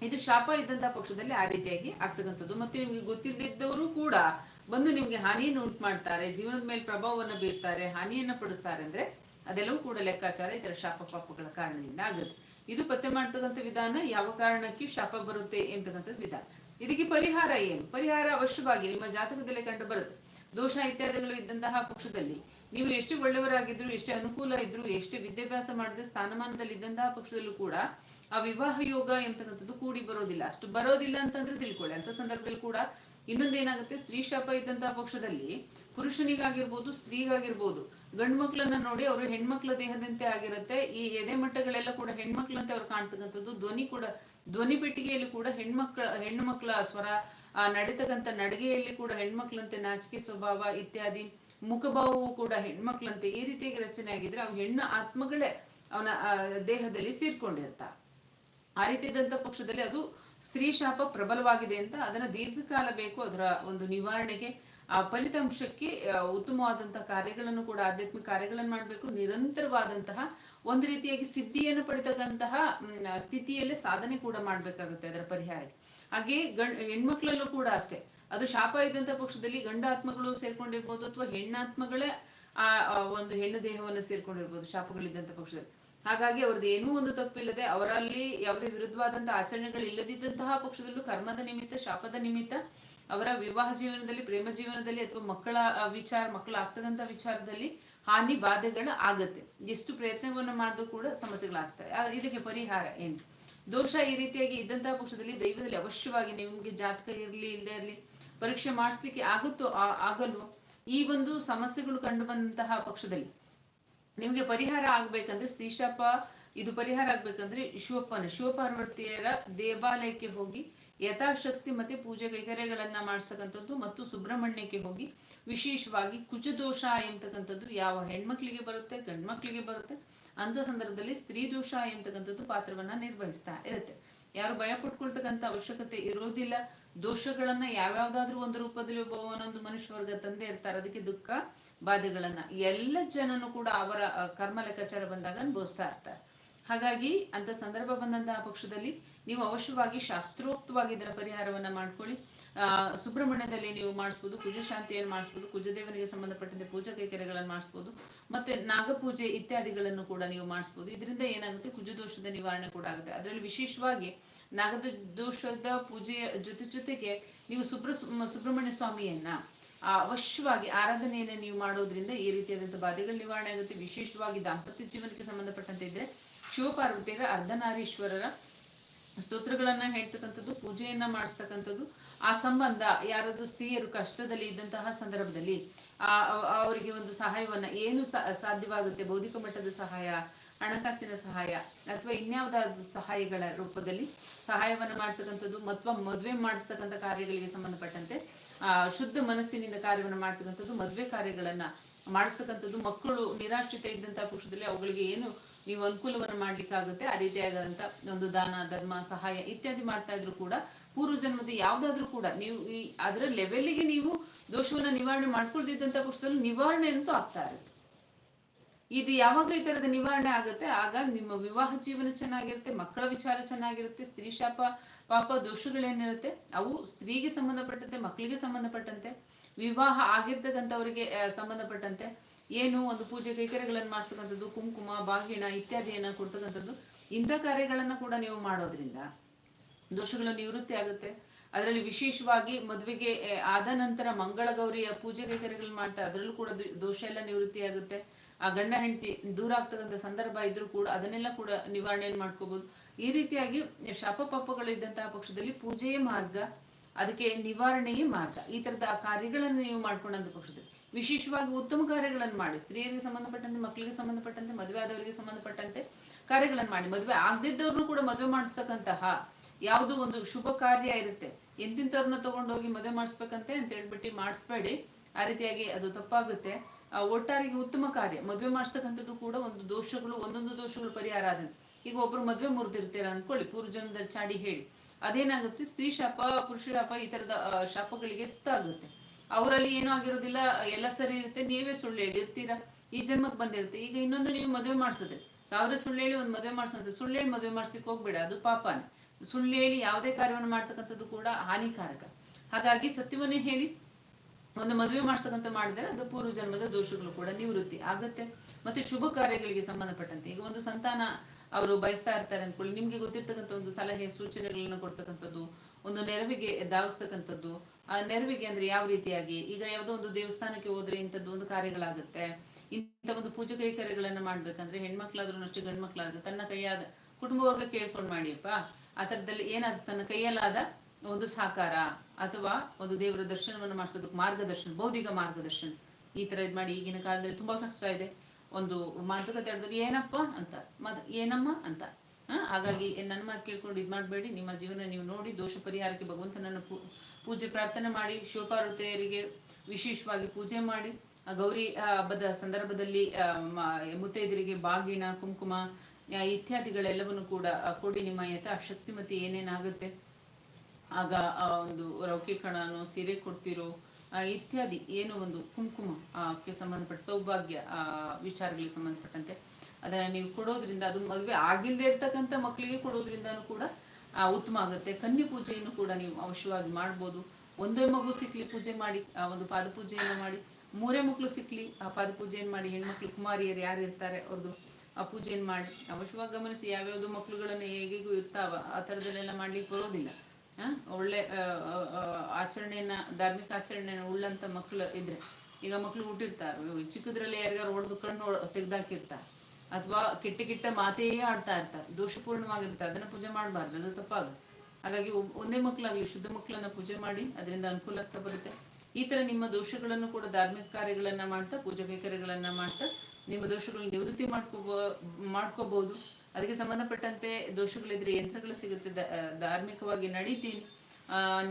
ಇದು ಶಾಪ ಇದ್ದಂತಹ ಪಕ್ಷದಲ್ಲಿ ಆ ರೀತಿಯಾಗಿ ಆಗ್ತಕ್ಕಂಥದ್ದು. ಮತ್ತೆ ನಿಮ್ಗೆ ಗೊತ್ತಿಲ್ಲದಿದ್ದವರು ಕೂಡ ಬಂದು ನಿಮ್ಗೆ ಹಾನಿಯನ್ನು ಉಂಟು ಮಾಡ್ತಾರೆ, ಜೀವನದ ಮೇಲೆ ಪ್ರಭಾವವನ್ನು ಬೀರ್ತಾರೆ, ಹಾನಿಯನ್ನ ಪಡಿಸ್ತಾರೆ. ಅಂದ್ರೆ ಅದೆಲ್ಲವೂ ಕೂಡ ಲೆಕ್ಕಾಚಾರ ಇದರ ಶಾಪ ಪಾಪಗಳ ಕಾರಣದಿಂದ ಆಗುತ್ತೆ. ಇದು ಪತ್ತೆ ಮಾಡ್ತಕ್ಕಂಥ ವಿಧಾನ ಯಾವ ಕಾರಣಕ್ಕೆ ಶಾಪ ಬರುತ್ತೆ ಎಂತಕ್ಕಂಥದ್ದು ವಿಧಾನ. ಇದಕ್ಕೆ ಪರಿಹಾರ ಏನು? ಪರಿಹಾರ ಅವಶ್ಯವಾಗಿ ನಿಮ್ಮ ಜಾತಕದಲ್ಲಿ ಕಂಡು ಬರುತ್ತೆ. ದೋಷ ಇತ್ಯಾದಿಗಳು ಇದ್ದಂತಹ ಪಕ್ಷದಲ್ಲಿ ನೀವು ಎಷ್ಟು ಒಳ್ಳೆಯವರಾಗಿದ್ರು, ಎಷ್ಟೇ ಅನುಕೂಲ ಇದ್ರು, ಎಷ್ಟೇ ವಿದ್ಯಾಭ್ಯಾಸ ಮಾಡಿದ್ರೆ ಸ್ಥಾನಮಾನದಲ್ಲಿ ಇದ್ದಂತಹ ಪಕ್ಷದಲ್ಲೂ ಕೂಡ ಆ ವಿವಾಹ ಯೋಗ ಎಂತಕ್ಕಂಥದ್ದು ಕೂಡಿ ಬರೋದಿಲ್ಲ. ಅಷ್ಟು ಬರೋದಿಲ್ಲ ಅಂತಂದ್ರೆ ತಿಳ್ಕೊಳ್ಳಿ. ಅಂತ ಸಂದರ್ಭದಲ್ಲಿ ಕೂಡ ಇನ್ನೊಂದೇನಾಗುತ್ತೆ, ಸ್ತ್ರೀ ಶಾಪ ಇದ್ದಂತಹ ಪಕ್ಷದಲ್ಲಿ ಪುರುಷನಿಗಾಗಿರ್ಬೋದು, ಸ್ತ್ರೀಗಾಗಿರ್ಬೋದು ಗಂಡು ಮಕ್ಕಳನ್ನ ನೋಡಿ ಅವರು ಹೆಣ್ಮಕ್ಳ ದೇಹದಂತೆ ಆಗಿರುತ್ತೆ. ಈ ಎದೆ ಮಟ್ಟಗಳೆಲ್ಲ ಕೂಡ ಹೆಣ್ಮಕ್ಳಂತೆ ಅವ್ರು ಕಾಣ್ತಕ್ಕಂಥದ್ದು. ಧ್ವನಿ ಕೂಡ, ಧ್ವನಿ ಪೆಟ್ಟಿಗೆಯಲ್ಲಿ ಕೂಡ ಹೆಣ್ಮಕ್ಳ ಹೆಣ್ಣು ಸ್ವರ, ಆ, ನಡೀತಕ್ಕಂಥ ನಡಿಗೆಯಲ್ಲಿ ಕೂಡ ಹೆಣ್ಮಕ್ಳಂತೆ ನಾಚಿಕೆ ಸ್ವಭಾವ ಇತ್ಯಾದಿ, ಮುಖಭಾವವು ಕೂಡ ಹೆಣ್ಮಕ್ಳಂತೆ ಈ ರೀತಿಯಾಗಿ ರಚನೆ ಆಗಿದ್ರೆ ಅವ್ ಹೆಣ್ಣು ಆತ್ಮಗಳೇ ಅವನ ದೇಹದಲ್ಲಿ ಸೇರ್ಕೊಂಡಿರ್ತ ಆ ರೀತಿ ಇದ್ದಂತ ಪಕ್ಷದಲ್ಲಿ ಅದು ಸ್ತ್ರೀ ಶಾಪ ಪ್ರಬಲವಾಗಿದೆ ಅಂತ ಅದನ್ನ ದೀರ್ಘಕಾಲ ಬೇಕು ಅದರ ಒಂದು ನಿವಾರಣೆಗೆ. ಆ ಫಲಿತಾಂಶಕ್ಕೆ ಉತ್ತಮವಾದಂತಹ ಕಾರ್ಯಗಳನ್ನು ಕೂಡ, ಆಧ್ಯಾತ್ಮಿಕ ಕಾರ್ಯಗಳನ್ನು ಮಾಡಬೇಕು. ನಿರಂತರವಾದಂತಹ ಒಂದು ರೀತಿಯಾಗಿ ಸಿದ್ಧಿಯನ್ನು ಪಡಿತಕ್ಕಂತಹ ಸ್ಥಿತಿಯಲ್ಲೇ ಸಾಧನೆ ಕೂಡ ಮಾಡ್ಬೇಕಾಗುತ್ತೆ ಅದರ ಪರಿಹಾರಕ್ಕೆ ಹಾಗೆ ಗಂಡ್ ಹೆಣ್ಮಕ್ಳಲ್ಲೂ ಕೂಡ ಅಷ್ಟೇ. ಅದು ಶಾಪ ಇದ್ದಂತ ಪಕ್ಷದಲ್ಲಿ ಗಂಡಾತ್ಮಗಳು ಸೇರ್ಕೊಂಡಿರ್ಬೋದು ಅಥವಾ ಹೆಣ್ಣಾತ್ಮಗಳೇ, ಆ ಆ, ಒಂದು ಹೆಣ್ಣು ದೇಹವನ್ನು ಸೇರ್ಕೊಂಡಿರ್ಬೋದು ಶಾಪಗಳಿದ್ದಂತ ಪಕ್ಷದಲ್ಲಿ. ಹಾಗಾಗಿ ಅವ್ರದ್ದು ಏನೂ ಒಂದು ತಪ್ಪಿಲ್ಲದೆ ಅವರಲ್ಲಿ ಯಾವುದೇ ವಿರುದ್ಧವಾದಂತಹ ಆಚರಣೆಗಳು ಇಲ್ಲದಿದ್ದಂತಹ ಪಕ್ಷದಲ್ಲೂ ಕರ್ಮದ ನಿಮಿತ್ತ, ಶಾಪದ ನಿಮಿತ್ತ ಅವರ ವಿವಾಹ ಜೀವನದಲ್ಲಿ, ಪ್ರೇಮ ಜೀವನದಲ್ಲಿ ಅಥವಾ ಮಕ್ಕಳ ವಿಚಾರ ಮಕ್ಕಳ ಆಗ್ತಕ್ಕಂಥ ವಿಚಾರದಲ್ಲಿ ಹಾನಿ, ಬಾಧೆಗಳು ಆಗತ್ತೆ. ಎಷ್ಟು ಪ್ರಯತ್ನವನ್ನು ಮಾಡಿದ್ರು ಕೂಡ ಸಮಸ್ಯೆಗಳಾಗ್ತವೆ. ಇದಕ್ಕೆ ಪರಿಹಾರ ಏನು? ದೋಷ ಈ ರೀತಿಯಾಗಿ ಇದ್ದಂತಹ ಪಕ್ಷದಲ್ಲಿ ದೈವದಲ್ಲಿ ಅವಶ್ಯವಾಗಿ ನಿಮ್ಗೆ ಜಾತಕ ಇರ್ಲಿ, ಇಲ್ಲದೆ ಇರ್ಲಿ, ಪರೀಕ್ಷೆ ಮಾಡಿಸ್ಲಿಕ್ಕೆ ಆಗುತ್ತೋ ಆಗಲ್ವೋ, ಈ ಒಂದು ಸಮಸ್ಯೆಗಳು ಕಂಡು ಬಂದಂತಹ ಪಕ್ಷದಲ್ಲಿ ನಿಮ್ಗೆ ಪರಿಹಾರ ಆಗ್ಬೇಕಂದ್ರೆ ಶ್ರೀಶಾಪ ಇದು ಪರಿಹಾರ ಆಗ್ಬೇಕಂದ್ರೆ ಶಿವಪ್ಪನ ಶಿವಪಾರ್ವತಿಯರ ದೇವಾಲಯಕ್ಕೆ ಹೋಗಿ ಯಥಾಶಕ್ತಿ ಮತ್ತೆ ಪೂಜೆ ಕೈಕರ್ಯಗಳನ್ನ ಮಾಡಿಸ್ತಕ್ಕಂಥದ್ದು ಮತ್ತು ಸುಬ್ರಹ್ಮಣ್ಯಕ್ಕೆ ಹೋಗಿ ವಿಶೇಷವಾಗಿ ಕುಜದೋಷ ಎಂತಕ್ಕಂಥದ್ದು ಯಾವ ಹೆಣ್ಮಕ್ಳಿಗೆ ಬರುತ್ತೆ, ಗಂಡ್ಮಕ್ಳಿಗೆ ಬರುತ್ತೆ ಅಂತ ಸಂದರ್ಭದಲ್ಲಿ ಸ್ತ್ರೀ ದೋಷ ಎಂತಕ್ಕಂಥದ್ದು ಪಾತ್ರವನ್ನ ನಿರ್ವಹಿಸ್ತಾ ಇರುತ್ತೆ. ಯಾರು ಭಯ ಪಟ್ಕೊಳ್ತಕ್ಕಂಥ ಅವಶ್ಯಕತೆ ಇರೋದಿಲ್ಲ. ದೋಷಗಳನ್ನ ಯಾವ್ಯಾವ್ದಾದ್ರೂ ಒಂದು ರೂಪದಲ್ಲಿ ಒಬ್ಬ ಒಂದೊಂದು ಮನುಷ್ಯ ವರ್ಗ ತಂದೆ ಇರ್ತಾರೆ. ಅದಕ್ಕೆ ದುಃಖ ಬಾಧೆಗಳನ್ನ ಎಲ್ಲ ಜನನು ಕೂಡ ಅವರ ಕರ್ಮ ಲೆಕ್ಕಾಚಾರ ಬಂದಾಗ ಅನುಭವಿಸ್ತಾ ಇರ್ತಾರೆ. ಹಾಗಾಗಿ ಅಂತ ಸಂದರ್ಭ ಬಂದಂತಹ ಪಕ್ಷದಲ್ಲಿ ನೀವು ಅವಶ್ಯವಾಗಿ ಶಾಸ್ತ್ರೋಕ್ತವಾಗಿ ಇದರ ಪರಿಹಾರವನ್ನ ಮಾಡ್ಕೊಳ್ಳಿ. ಆ, ಸುಬ್ರಹ್ಮಣ್ಯದಲ್ಲಿ ನೀವು ಮಾಡಿಸ್ಬೋದು, ಕುಜ ಶಾಂತಿಯನ್ನು ಮಾಡಿಸ್ಬೋದು ಕುಜದೇವನಿಗೆ ಸಂಬಂಧಪಟ್ಟಂತೆ ಪೂಜಾ ಕೈಕರ್ಯಗಳನ್ನು ಮಾಡಿಸ್ಬೋದು, ಮತ್ತೆ ನಾಗಪೂಜೆ ಇತ್ಯಾದಿಗಳನ್ನು ಕೂಡ ನೀವು ಮಾಡಿಸ್ಬೋದು. ಇದರಿಂದ ಏನಾಗುತ್ತೆ? ಕುಜದೋಷದ ನಿವಾರಣೆ ಕೂಡ ಆಗುತ್ತೆ. ಅದರಲ್ಲಿ ವಿಶೇಷವಾಗಿ ನಾಗದ ದೋಷದ ಪೂಜೆಯ ಜೊತೆ ಜೊತೆಗೆ ನೀವು ಸುಬ್ರ ಸುಬ್ರಹ್ಮಣ್ಯ ಸ್ವಾಮಿಯನ್ನ ಅವಶ್ಯವಾಗಿ ಆರಾಧನೆಯನ್ನು ನೀವು ಮಾಡೋದ್ರಿಂದ ಈ ರೀತಿಯಾದಂತಹ ಬಾಧೆಗಳು ನಿವಾರಣೆ ಆಗುತ್ತೆ. ವಿಶೇಷವಾಗಿ ದಾಂಪತ್ಯ ಜೀವನಕ್ಕೆ ಸಂಬಂಧಪಟ್ಟಂತೆ ಇದ್ರೆ ಶಿವಪಾರ್ವತಿಯರ ಅರ್ಧನಾರೀಶ್ವರರ ಸ್ತೋತ್ರಗಳನ್ನ ಹೇಳ್ತಕ್ಕಂಥದ್ದು, ಪೂಜೆಯನ್ನ ಮಾಡಿಸ್ತಕ್ಕಂಥದ್ದು, ಆ ಸಂಬಂಧ, ಯಾರಾದ್ರೂ ಸ್ತ್ರೀಯರು ಕಷ್ಟದಲ್ಲಿ ಇದ್ದಂತಹ ಸಂದರ್ಭದಲ್ಲಿ, ಆ ಅವರಿಗೆ ಒಂದು ಸಹಾಯವನ್ನ ಏನು ಸಾಧ್ಯವಾಗುತ್ತೆ, ಬೌದ್ಧಿಕ ಮಟ್ಟದ ಸಹಾಯ ಹಣಕಾಸಿನ ಸಹಾಯ ಅಥವಾ ಇನ್ಯಾವುದಾದ್ರು ಸಹಾಯಗಳ ರೂಪದಲ್ಲಿ ಸಹಾಯವನ್ನ ಮಾಡ್ತಕ್ಕಂಥದ್ದು ಅಥವಾ ಮದುವೆ ಮಾಡಿಸ್ತಕ್ಕಂಥ ಕಾರ್ಯಗಳಿಗೆ ಸಂಬಂಧಪಟ್ಟಂತೆ, ಆ, ಶುದ್ಧ ಮನಸ್ಸಿನಿಂದ ಕಾರ್ಯವನ್ನು ಮಾಡ್ತಕ್ಕಂಥದ್ದು ಮದುವೆ ಕಾರ್ಯಗಳನ್ನ ಮಾಡಿಸ್ತಕ್ಕಂಥದ್ದು ಮಕ್ಕಳು ನಿರಾಶ್ರಿತ ಇದ್ದಂತಹ ಪಕ್ಷದಲ್ಲಿ ಅವುಗಳಿಗೆ ಏನು ನೀವು ಅನುಕೂಲವನ್ನು ಮಾಡ್ಲಿಕ್ಕಾಗುತ್ತೆ, ಆ ರೀತಿಯಾದಂತ ಒಂದು ದಾನ, ಧರ್ಮ, ಸಹಾಯ ಇತ್ಯಾದಿ ಮಾಡ್ತಾ ಇದ್ರು ಕೂಡ ಪೂರ್ವ ಜನ್ಮದ ಯಾವ್ದಾದ್ರು ಕೂಡ ನೀವು ಈ ಅದರ ಲೆವೆಲ್ಗೆ ನೀವು ದೋಷವನ್ನ ನಿವಾರಣೆ ಮಾಡ್ಕೊಳ್ದಿದ್ದಂತ ಪಕ್ಷದಲ್ಲಿ ನಿವಾರಣೆ ಅಂತೂ ಆಗ್ತಾ ಇರುತ್ತೆ. ಇದು ಯಾವಾಗ ಈ ತರದ ನಿವಾರಣೆ ಆಗುತ್ತೆ? ಆಗ ನಿಮ್ಮ ವಿವಾಹ ಜೀವನ ಚೆನ್ನಾಗಿರುತ್ತೆ, ಮಕ್ಕಳ ವಿಚಾರ ಚೆನ್ನಾಗಿರುತ್ತೆ, ಸ್ತ್ರೀ ಶಾಪ, ಪಾಪ ದೋಷಗಳೇನಿರುತ್ತೆ, ಅವು ಸ್ತ್ರೀಗೆ ಸಂಬಂಧಪಟ್ಟಂತೆ, ಮಕ್ಕಳಿಗೆ ಸಂಬಂಧಪಟ್ಟಂತೆ, ವಿವಾಹ ಆಗಿರ್ತಕ್ಕಂಥವರಿಗೆ ಸಂಬಂಧಪಟ್ಟಂತೆ, ಏನು ಒಂದು ಪೂಜೆ ಕೈಕರ್ಯಗಳನ್ನು ಮಾಡಿಸ್ತಕ್ಕಂಥದ್ದು ಕುಂಕುಮ, ಬಾಗಿಣ ಇತ್ಯಾದಿಯನ್ನ ಕೊಡ್ತಕ್ಕಂಥದ್ದು, ಇಂಥ ಕಾರ್ಯಗಳನ್ನ ಕೂಡ ನೀವು ಮಾಡೋದ್ರಿಂದ ದೋಷಗಳ ನಿವೃತ್ತಿ ಆಗುತ್ತೆ. ಅದರಲ್ಲಿ ವಿಶೇಷವಾಗಿ ಮದುವೆಗೆ ಆದ ನಂತರ ಮಂಗಳ ಗೌರಿಯ ಪೂಜೆ ಕೈಕರ್ಯಗಳನ್ನ ಮಾಡ್ತಾ, ಅದರಲ್ಲೂ ಕೂಡ ದೋಷ ಎಲ್ಲ ನಿವೃತ್ತಿ ಆಗುತ್ತೆ. ಆ ಗಂಡ ಹೆಂಡತಿ ದೂರ ಆಗ್ತಕ್ಕಂಥ ಸಂದರ್ಭ ಇದ್ರೂ ಕೂಡ ಅದನ್ನೆಲ್ಲ ಕೂಡ ನಿವಾರಣೆಯನ್ನು ಮಾಡ್ಕೋಬಹುದು ಈ ರೀತಿಯಾಗಿ ಶಾಪ ಪಾಪಗಳಿದ್ದಂತಹ ಪಕ್ಷದಲ್ಲಿ ಪೂಜೆಯೇ ಮಾರ್ಗ, ಅದಕ್ಕೆ ನಿವಾರಣೆಯೇ ಮಾರ್ಗ. ಈ ತರದ ಕಾರ್ಯಗಳನ್ನು ನೀವು ಮಾಡ್ಕೊಂಡಂತ ಪಕ್ಷದಲ್ಲಿ. ವಿಶೇಷವಾಗಿ ಉತ್ತಮ ಕಾರ್ಯಗಳನ್ನು ಮಾಡಿ. ಸ್ತ್ರೀಯರಿಗೆ ಸಂಬಂಧಪಟ್ಟಂತೆ, ಮಕ್ಕಳಿಗೆ ಸಂಬಂಧಪಟ್ಟಂತೆ, ಮದುವೆ ಆದವರಿಗೆ ಸಂಬಂಧಪಟ್ಟಂತೆ ಕಾರ್ಯಗಳನ್ನು ಮಾಡಿ. ಮದುವೆ ಆಗದಿದ್ದವ್ರನ್ನು ಕೂಡ ಮದುವೆ ಮಾಡಿಸ್ತಕ್ಕಂತಹ ಯಾವುದು ಒಂದು ಶುಭ ಕಾರ್ಯ ಇರುತ್ತೆ. ಎಂತಿಂತವ್ರನ್ನ ತಗೊಂಡೋಗಿ ಮದುವೆ ಮಾಡಿಸ್ಬೇಕಂತೆ ಅಂತ ಹೇಳ್ಬಿಟ್ಟು ಮಾಡಿಸ್ಬೇಡಿ. ಆ ರೀತಿಯಾಗಿ ಅದು ತಪ್ಪಾಗುತ್ತೆ. ಒಟ್ಟಾರೆಗೆ ಉತ್ತಮ ಕಾರ್ಯ. ಮದುವೆ ಮಾಡಿಸ್ತಕ್ಕಂಥದ್ದು ಕೂಡ ಒಂದು ದೋಷಗಳು, ಒಂದೊಂದು ದೋಷಗಳು ಪರಿಹಾರ ಆದಂತೆ ಈಗ ಒಬ್ರು ಮದ್ವೆ ಮುರಿದಿರ್ತೀರ ಅನ್ಕೊಳ್ಳಿ ಪೂರ್ವ ಜನ್ಮದಲ್ಲಿ ಚಾಡಿ ಹೇಳಿ. ಅದೇನಾಗುತ್ತೆ? ಸ್ತ್ರೀ ಶಾಪ, ಪುರುಷ ಶಾಪ ಈ ತರದ ಶಾಪಗಳಿಗೆ ಎತ್ತಾಗುತ್ತೆ. ಅವರಲ್ಲಿ ಏನೂ ಆಗಿರೋದಿಲ್ಲ, ಎಲ್ಲ ಸರಿ ಇರುತ್ತೆ, ನೀವೇ ಸುಳ್ಳು ಹೇಳಿರ್ತೀರಾ ಈ ಜನ್ಮಕ್ಕೆ ಬಂದಿರುತ್ತೆ. ಈಗ ಇನ್ನೊಂದು ನೀವು ಮದುವೆ ಮಾಡಿಸಿದ್ರೆ ಸಾವಿರ ಸುಳ್ಳು ಹೇಳಿ ಒಂದು ಮದುವೆ ಮಾಡಿಸೋದು. ಸುಳ್ಳು ಹೇಳಿ ಮದುವೆ ಮಾಡಿಸ್ಲಿಕ್ಕೆ ಹೋಗ್ಬೇಡ, ಅದು ಪಾಪನೇ. ಸುಳ್ಳು ಹೇಳಿ ಯಾವುದೇ ಕಾರ್ಯವನ್ನು ಮಾಡ್ತಕ್ಕಂಥದ್ದು ಕೂಡ ಹಾನಿಕಾರಕ. ಹಾಗಾಗಿ ಸತ್ಯವನ್ನೇ ಹೇಳಿ ಒಂದು ಮದುವೆ ಮಾಡ್ತಕ್ಕಂಥ ಮಾಡಿದರೆ ಅದು ಪೂರ್ವ ಜನ್ಮದ ದೋಷಗಳು ಕೂಡ ನಿವೃತ್ತಿ ಆಗುತ್ತೆ. ಮತ್ತೆ ಶುಭ ಕಾರ್ಯಗಳಿಗೆ ಸಂಬಂಧಪಟ್ಟಂತೆ. ಈಗ ಒಂದು ಸಂತಾನ ಅವರು ಬಯಸ್ತಾ ಇರ್ತಾರೆ ಅನ್ಕೊಳ್ಳಿ. ನಿಮ್ಗೆ ಗೊತ್ತಿರ್ತಕ್ಕಂಥ ಒಂದು ಸಲಹೆ, ಸೂಚನೆಗಳನ್ನ ಕೊಡ್ತಕ್ಕಂಥದ್ದು, ಒಂದು ನೆರವಿಗೆ ಧಾವಿಸ್ತಕ್ಕಂಥದ್ದು, ಆ ನೆರವಿಗೆ ಅಂದ್ರೆ ಯಾವ ರೀತಿಯಾಗಿ? ಈಗ ಯಾವುದೋ ಒಂದು ದೇವಸ್ಥಾನಕ್ಕೆ ಹೋದ್ರೆ ಇಂಥದ್ದು ಒಂದು ಕಾರ್ಯಗಳಾಗುತ್ತೆ. ಇಂಥ ಒಂದು ಪೂಜೆ ಕೈಕರ್ಯಗಳನ್ನ ಮಾಡ್ಬೇಕಂದ್ರೆ ಹೆಣ್ಮಕ್ಳಾದ್ರೂ ಅಷ್ಟೇ ಗಂಡ್ ಮಕ್ಳಾದ್ರೂ ತನ್ನ ಕೈಯಾದ ಕುಟುಂಬ ವರ್ಗ ಕೇಳ್ಕೊಂಡ್ ಮಾಡಿಯಪ್ಪ. ಆ ಥರದಲ್ಲಿ ಏನಾದ ತನ್ನ ಕೈಯಲ್ಲಾದ ಒಂದು ಸಾಕಾರ ಅಥವಾ ಒಂದು ದೇವರ ದರ್ಶನವನ್ನು ಮಾಡಿಸೋದಕ್ಕೆ ಮಾರ್ಗದರ್ಶನ, ಬೌದ್ಧಿಕ ಮಾರ್ಗದರ್ಶನ. ಈ ತರ ಇದ್ ಮಾಡಿ ಈಗಿನ ಕಾಲದಲ್ಲಿ ತುಂಬಾ ಕಷ್ಟ ಇದೆ. ಒಂದು ಮಾತುಕತೆ ಆಡಿದ್ರೆ ಏನಪ್ಪ ಅಂತ ಮತ್ ಏನಮ್ಮ ಅಂತ. ಹಾಗಾಗಿ ನನ್ನ ಮಾತು ಕೇಳ್ಕೊಂಡು ಇದ್ ಮಾಡಬೇಡಿ. ನಿಮ್ಮ ಜೀವನ ನೀವು ನೋಡಿ ದೋಷ ಪರಿಹಾರಕ್ಕೆ ಭಗವಂತನನ್ನು ಪೂಜೆ, ಪ್ರಾರ್ಥನೆ ಮಾಡಿ, ಶಿವಪಾರ್ವತಿಯರಿಗೆ ವಿಶೇಷವಾಗಿ ಪೂಜೆ ಮಾಡಿ ಗೌರಿ ಹಬ್ಬದ ಸಂದರ್ಭದಲ್ಲಿ ಮುತ್ತೈದರಿಗೆ ಬಾಗಿನ ಕುಂಕುಮ ಇತ್ಯಾದಿಗಳೆಲ್ಲವನ್ನು ಕೂಡ ಕೊಡಿ ನಿಮ್ಮ ಯಥಾ ಶಕ್ತಿಮತಿ ಏನೇನಾಗುತ್ತೆ. ಆಗ ಆ ಒಂದು ರೌಕೆ ಕಣನು ಸೀರೆ ಕೊಡ್ತಿರೋ ಆ, ಇತ್ಯಾದಿ ಏನು ಒಂದು ಕುಂಕುಮ ಆಕೆ ಸಂಬಂಧಪಟ್ಟ ಸೌಭಾಗ್ಯ ಆ, ವಿಚಾರಗಳಿಗೆ ಸಂಬಂಧಪಟ್ಟಂತೆ. ಅದನ್ನ ನೀವು ಕೊಡೋದ್ರಿಂದ ಅದು ಮದುವೆ ಆಗಿಲ್ಲದೆ ಇರ್ತಕ್ಕಂಥ ಮಕ್ಕಳಿಗೆ ಕೊಡೋದ್ರಿಂದನೂ ಕೂಡ ಉತ್ತಮ ಆಗುತ್ತೆ. ಕನ್ಯೆ ಪೂಜೆಯನ್ನು ಕೂಡ ನೀವು ಅವಶ್ಯವಾಗಿ ಮಾಡ್ಬೋದು. ಒಂದೇ ಮಗು ಸಿಕ್ಲಿ ಪೂಜೆ ಮಾಡಿ ಆ ಒಂದು ಪಾದ ಪೂಜೆಯನ್ನು ಮಾಡಿ. ಮೂರೇ ಮಕ್ಕಳು ಸಿಕ್ಲಿ ಆ ಪಾದ ಪೂಜೆಯನ್ನು ಮಾಡಿ. ಹೆಣ್ಮಕ್ಳು ಕುಮಾರಿಯರು ಯಾರು ಇರ್ತಾರೆ ಅವ್ರದ್ದು ಆ ಪೂಜೆಯನ್ನು ಮಾಡಿ. ಅವಶ್ಯವಾಗಿ ಗಮನಿಸಿ ಯಾವ್ಯಾವ್ದು ಮಕ್ಳುಗಳನ್ನ ಹೇಗೆಗೂ ಇರ್ತಾವ ಆ ಥರದಲ್ಲೆಲ್ಲ ಮಾಡ್ಲಿಕ್ಕೆ ಬರೋದಿಲ್ಲ. ಒಳ್ಳೆ ಆಚರಣೆಯನ್ನ ಧಾರ್ಮಿಕ ಆಚರಣೆಯನ್ನ ಉಳ್ಳಂತ ಮಕ್ಕಳು ಇದ್ರೆ ಈಗ ಮಕ್ಳು ಹುಟ್ಟಿರ್ತಾರೆ. ಚಿಕ್ಕದ್ರಲ್ಲಿ ಯಾರಿಗಾರು ಹೊಡೆದು ಕಣ್ಣು ತೆಗ್ದಾಕಿರ್ತಾರೆ. ಅಥವಾ ಕೆಟ್ಟ ಕೆಟ್ಟ ಮಾತೆಯೇ ಆಡ್ತಾ ಇರ್ತಾರೆ. ದೋಷಪೂರ್ಣವಾಗಿರ್ತಾರೆ ಅದನ್ನ ಪೂಜೆ ಮಾಡಬಾರ್ದು. ಅದು ತಪ್ಪಾಗ ಹಾಗಾಗಿ ಒಂದೇ ಮಕ್ಕಳಾಗ್ಲಿ ಶುದ್ಧ ಮಕ್ಕಳನ್ನ ಪೂಜೆ ಮಾಡಿ, ಅದರಿಂದ ಅನುಕೂಲ ಆಗ್ತಾ ಬರುತ್ತೆ. ಈ ತರ ನಿಮ್ಮ ದೋಷಗಳನ್ನು ಕೂಡ ಧಾರ್ಮಿಕ ಕಾರ್ಯಗಳನ್ನ ಮಾಡ್ತಾ, ಪೂಜಾ ಕೈಕರ್ಯಗಳನ್ನ ಮಾಡ್ತಾ ನಿಮ್ಮ ದೋಷಗಳು ನಿವೃತ್ತಿ ಮಾಡ್ಕೋಬೋ ಮಾಡ್ಕೋಬಹುದು ಅದಕ್ಕೆ ಸಂಬಂಧಪಟ್ಟಂತೆ ದೋಷಗಳಿದ್ರೆ ಯಂತ್ರಗಳು ಸಿಗುತ್ತೆ. ಧಾರ್ಮಿಕವಾಗಿ ನಡೀತೀನಿ.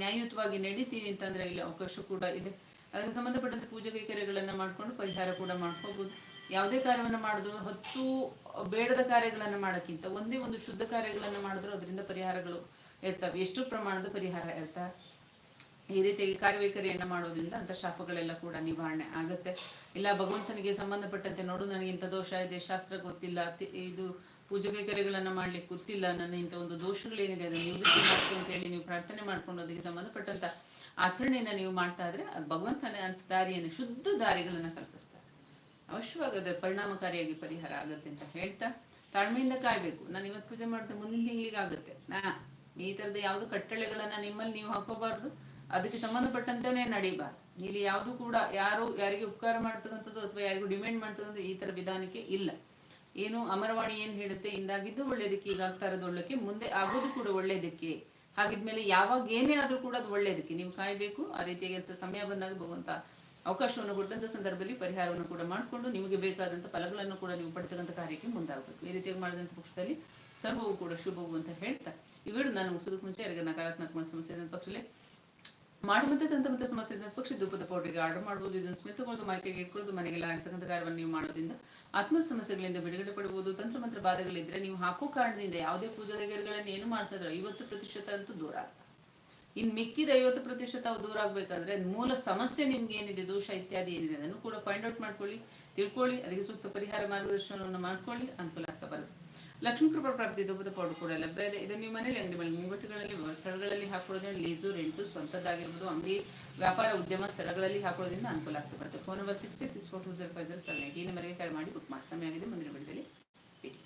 ನ್ಯಾಯಯುತವಾಗಿ ನಡೀತೀನಿ ಅಂತಂದ್ರೆ ಇಲ್ಲಿ ಅವಕಾಶ ಕೂಡ ಇದೆ. ಅದಕ್ಕೆ ಸಂಬಂಧಪಟ್ಟಂತೆ ಪೂಜೆ ಕೈಕರ್ಯಗಳನ್ನ ಮಾಡ್ಕೊಂಡು ಪರಿಹಾರ ಕೂಡ ಮಾಡ್ಕೋಬಹುದು ಯಾವುದೇ ಕಾರ್ಯವನ್ನ ಮಾಡಿದ್ರು ಹತ್ತು ಬೇಡದ ಕಾರ್ಯಗಳನ್ನ ಮಾಡೋಕ್ಕಿಂತ ಒಂದೇ ಒಂದು ಶುದ್ಧ ಕಾರ್ಯಗಳನ್ನ ಮಾಡಿದ್ರು ಅದರಿಂದ ಪರಿಹಾರಗಳು ಇರ್ತವೆ. ಎಷ್ಟು ಪ್ರಮಾಣದ ಪರಿಹಾರ ಇರ್ತವೆ. ಈ ರೀತಿಯಾಗಿ ಕಾರ್ಯವೈಖರಿಯನ್ನ ಮಾಡೋದ್ರಿಂದ ಅಂತ ಶಾಪಗಳೆಲ್ಲ ಕೂಡ ನಿವಾರಣೆ ಆಗುತ್ತೆ. ಇಲ್ಲ, ಭಗವಂತನಿಗೆ ಸಂಬಂಧಪಟ್ಟಂತೆ ನೋಡು, ನನಗೆ ಇಂಥ ದೋಷ ಇದೆ, ಶಾಸ್ತ್ರ ಗೊತ್ತಿಲ್ಲ ಇದು ಪೂಜೆ ಕೈಕರ್ಯಗಳನ್ನ ಮಾಡ್ಲಿಕ್ಕೆ ಗೊತ್ತಿಲ್ಲ, ನನ್ನ ಇಂಥ ಒಂದು ದೋಷಗಳೇನಿದೆ, ಅದನ್ನು ನಿವೃತ್ತಿ ಮಾಡ್ತು ಅಂತ ಹೇಳಿ ನೀವು ಪ್ರಾರ್ಥನೆ ಮಾಡ್ಕೊಂಡು ಅದಕ್ಕೆ ಸಂಬಂಧಪಟ್ಟಂತ ಆಚರಣೆಯನ್ನ ನೀವು ಮಾಡ್ತಾ ಇದ್ರೆ ಭಗವಂತನ ಅಂತ ದಾರಿಯನ್ನು, ಶುದ್ಧ ದಾರಿಗಳನ್ನ ಕಲ್ಪಿಸ್ತಾರೆ. ಅವಶ್ಯವಾಗಿ ಅದರ ಪರಿಣಾಮಕಾರಿಯಾಗಿ ಪರಿಹಾರ ಆಗುತ್ತೆ ಅಂತ ಹೇಳ್ತಾ, ತಾಳ್ಮೆಯಿಂದ ಕಾಯ್ಬೇಕು. ನಾನು ಇವತ್ತು ಪೂಜೆ ಮಾಡಿದ್ರೆ ಮುಂದಿನ ತಿಂಗಳಿಗೆ ಆಗುತ್ತೆ ಈ ತರದ ಯಾವ್ದು ಕಟ್ಟಳೆಗಳನ್ನ ನಿಮ್ಮಲ್ಲಿ ನೀವು ಹಾಕೋಬಾರ್ದು. ಅದಕ್ಕೆ ಸಂಬಂಧಪಟ್ಟಂತೆನೇ ನಡೀಬಾರ್ದು. ಇಲ್ಲಿ ಯಾವುದು ಕೂಡ ಯಾರು ಯಾರಿಗೆ ಉಪಕಾರ ಮಾಡ್ತಕ್ಕಂಥದ್ದು ಅಥವಾ ಯಾರಿಗೂ ಡಿಮ್ಯಾಂಡ್ ಮಾಡ್ತಕ್ಕಂಥದ್ದು ಈ ತರ ವಿಧಾನಕ್ಕೆ ಇಲ್ಲ. ಏನು ಅಮರವಾಣಿ ಏನ್ ಹೇಳುತ್ತೆ? ಇಂದಾಗಿದ್ದು ಒಳ್ಳೇದಕ್ಕೆ ಈಗ ಆಗ್ತಾ ಇರೋದು ಒಳ್ಳಕ್ಕೆ ಮುಂದೆ ಆಗೋದು ಕೂಡ ಒಳ್ಳೇದಕ್ಕೆ. ಹಾಗಿದ್ಮೇಲೆ ಯಾವಾಗ ಏನೇ ಆದ್ರೂ ಕೂಡ ಅದು ಒಳ್ಳೇದಕ್ಕೆ. ನೀವು ಕಾಯ್ಬೇಕು, ಆ ರೀತಿಯಾಗಿ ಸಮಯ ಬಂದಾಗ ಭಗವಂತ ಅವಕಾಶವನ್ನು ಕೊಟ್ಟಂತ ಸಂದರ್ಭದಲ್ಲಿ ಪರಿಹಾರವನ್ನು ಕೂಡ ಮಾಡಿಕೊಂಡು ನಿಮಗೆ ಬೇಕಾದಂತ ಫಲಗಳನ್ನು ಕೂಡ ನೀವು ಪಡ್ತಕ್ಕಂಥ ಕಾರ್ಯಕ್ಕೆ ಮುಂದಾಗಬೇಕು. ಈ ರೀತಿಯಾಗಿ ಮಾಡಿದಂತ ಪಕ್ಷದಲ್ಲಿ ಸರ್ವವು ಕೂಡ ಶುಭವು ಅಂತ ಹೇಳ್ತಾ, ಇವೆರಡು ನಾನು ಮುಗಿಸೋದಕ್ಕೆ ಮುಂಚೆ ಯಾರಿಗೆ ನಕಾರಾತ್ಮಕ ಸಮಸ್ಯೆ ಇದ್ದ ಮಾಡುವಂತೆ ಮತ್ತೆ ಸಮಸ್ಯೆ ಇದ್ದ ಪಕ್ಷಿ ಧೂಪದ ಪೌಡರ್ಗೆ ಆರ್ಡರ್ ಮಾಡಬಹುದು ಇದನ್ನು ಸ್ಮಿತಗೊಳ್ದು ಮೈಕೆಗೆ ಇಟ್ಕೊಳ್ಳೋದು ಮನೆಗೆಲ್ಲ ಆಗ್ತಕ್ಕಂಥ ಕಾರ್ಯವನ್ನು ನೀವು ಮಾಡೋದ್ರಿಂದ ಆತ್ಮ ಸಮಸ್ಯೆಗಳಿಂದ ಬಿಡುಗಡೆ ಪಡಬಹುದು ತಂತ್ರ ಮಂತ್ರ ಬಾಧೆಗಳಿದ್ರೆ ನೀವು ಹಾಕೋ ಕಾರಣದಿಂದ ಯಾವುದೇ ಪೂಜಾ ದೇಗರಗಳನ್ನು ಏನು ಮಾಡ್ತಾ ಇದ್ರೆ ಐವತ್ತು ಪ್ರತಿಶತ ಅಂತೂ ದೂರ ಆಗ್ತದೆ. ಇನ್ ಮಿಕ್ಕಿದ ಐವತ್ತು ಪ್ರತಿಶತ ದೂರ ಆಗ್ಬೇಕಾದ್ರೆ ಮೂಲ ಸಮಸ್ಯೆ ನಿಮ್ಗೆ ಏನಿದೆ, ದೋಷ ಇತ್ಯಾದಿ ಏನಿದೆ, ಅದನ್ನು ಕೂಡ ಫೈಂಡ್ ಔಟ್ ಮಾಡ್ಕೊಳ್ಳಿ, ತಿಳ್ಕೊಳ್ಳಿ, ಅದಕ್ಕೆ ಸೂಕ್ತ ಪರಿಹಾರ ಮಾರ್ಗದರ್ಶನವನ್ನು ಮಾಡ್ಕೊಳ್ಳಿ, ಅನುಕೂಲ ಆಗ್ತಾ ಬರುತ್ತೆ. ಲಕ್ಷ್ಮೀ ಕೃಪಾ ಪ್ರಾಪ್ತಿ ಧೂಪದ ಪೌಡರ್ ಕೂಡ ಲಭ್ಯ ಇದೆ. ಇದನ್ನು ನೀವು ಮನೇಲಿ ಅಂಗಡಿ ಮೇಲೆ ಮುಂಗಟ್ಟುಗಳಲ್ಲಿ, ಸ್ಥಳಗಳಲ್ಲಿ ಹಾಕೊಳ್ಳೋದ್ರಿಂದ ಲೀಸು ರೆಂಟು ಸ್ವಂತದ್ದಾಗಿರ್ಬೋದು. ಅಂಗಡಿ ವ್ಯಾಪಾರ ಉದ್ಯಮ ಸ್ಥಳಗಳಲ್ಲಿ ಹಾಕೊಳ್ಳೋದ್ರಿಂದ ಅನುಕೂಲ ಆಗ್ತಾ ಬರುತ್ತೆ phone number six three six four two zero five zero seven eight ಈ ನಂಬರ್ಗೆ ಕರೆ ಮಾಡಿ ಬುಕ್ ಮಾಡಿ. ಸಮಯ ಆಗಿದೆ ಮುಂದಿನ ಬಿಡದಲ್ಲಿ ಭೇಟಿ.